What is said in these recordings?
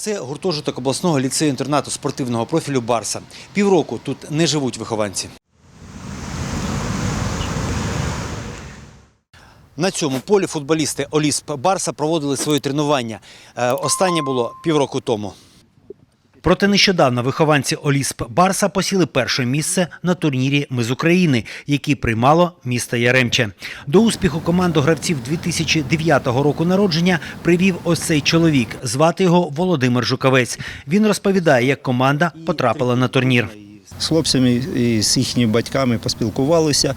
Це гуртожиток обласного ліцею інтернату спортивного профілю Барса. Півроку тут не живуть вихованці. На цьому полі футболісти Олісп Барса проводили свої тренування. Е, Останнє було півроку тому. Проте нещодавно вихованці Олісп Барса посіли перше місце на турнірі Ми з України, який приймало місто Яремче. До успіху команду гравців 2009 року народження привів ось цей чоловік. Звати його Володимир Жуковець. Він розповідає, як команда потрапила на турнір. З хлопцями і з їхніми батьками поспілкувалися,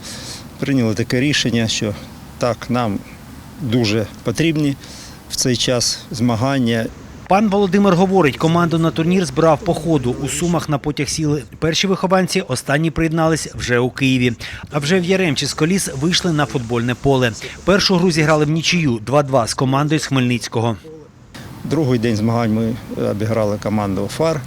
прийняли таке рішення, що так, нам дуже потрібні в цей час змагання. Пан Володимир говорить, команду на турнір збирав по ходу. У Сумах на потяг сіли перші вихованці, останні приєднались вже у Києві. А вже в Яремчі з коліс вийшли на футбольне поле. Першу гру зіграли в нічию 2-2 з командою з Хмельницького. Другий день змагань ми обіграли команду ФАР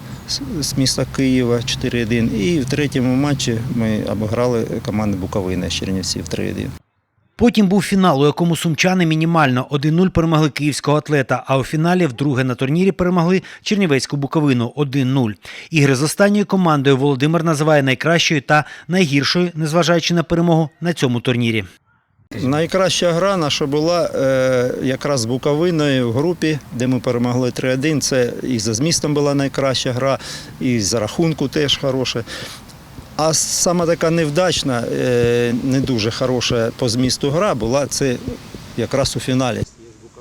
з- міста Києва 4-1. І в третьому матчі ми обіграли команду Буковини з Чернівців 3-1. Потім був фінал, у якому сумчани мінімально 1-0 перемогли київського атлета, а у фіналі вдруге на турнірі перемогли Чернівецьку Буковину 1-0. Ігри з останньою командою Володимир називає найкращою та найгіршою, незважаючи на перемогу на цьому турнірі. Найкраща гра наша була е, якраз з Буковиною в групі, де ми перемогли 3-1. Це і за змістом була найкраща гра, і за рахунку теж хороша. А сама така невдачна, е, не дуже хороша по змісту гра була це якраз у фіналі.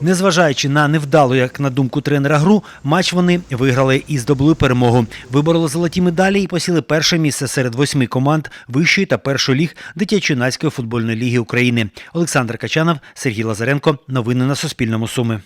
Незважаючи на невдалу, як на думку тренера, гру, матч вони виграли і здобули перемогу. Вибороли золоті медалі і посіли перше місце серед восьми команд вищої та першої ліг дитячо-юнацької футбольної ліги України. Олександр Качанов, Сергій Лазаренко. Новини на Суспільному. Суми.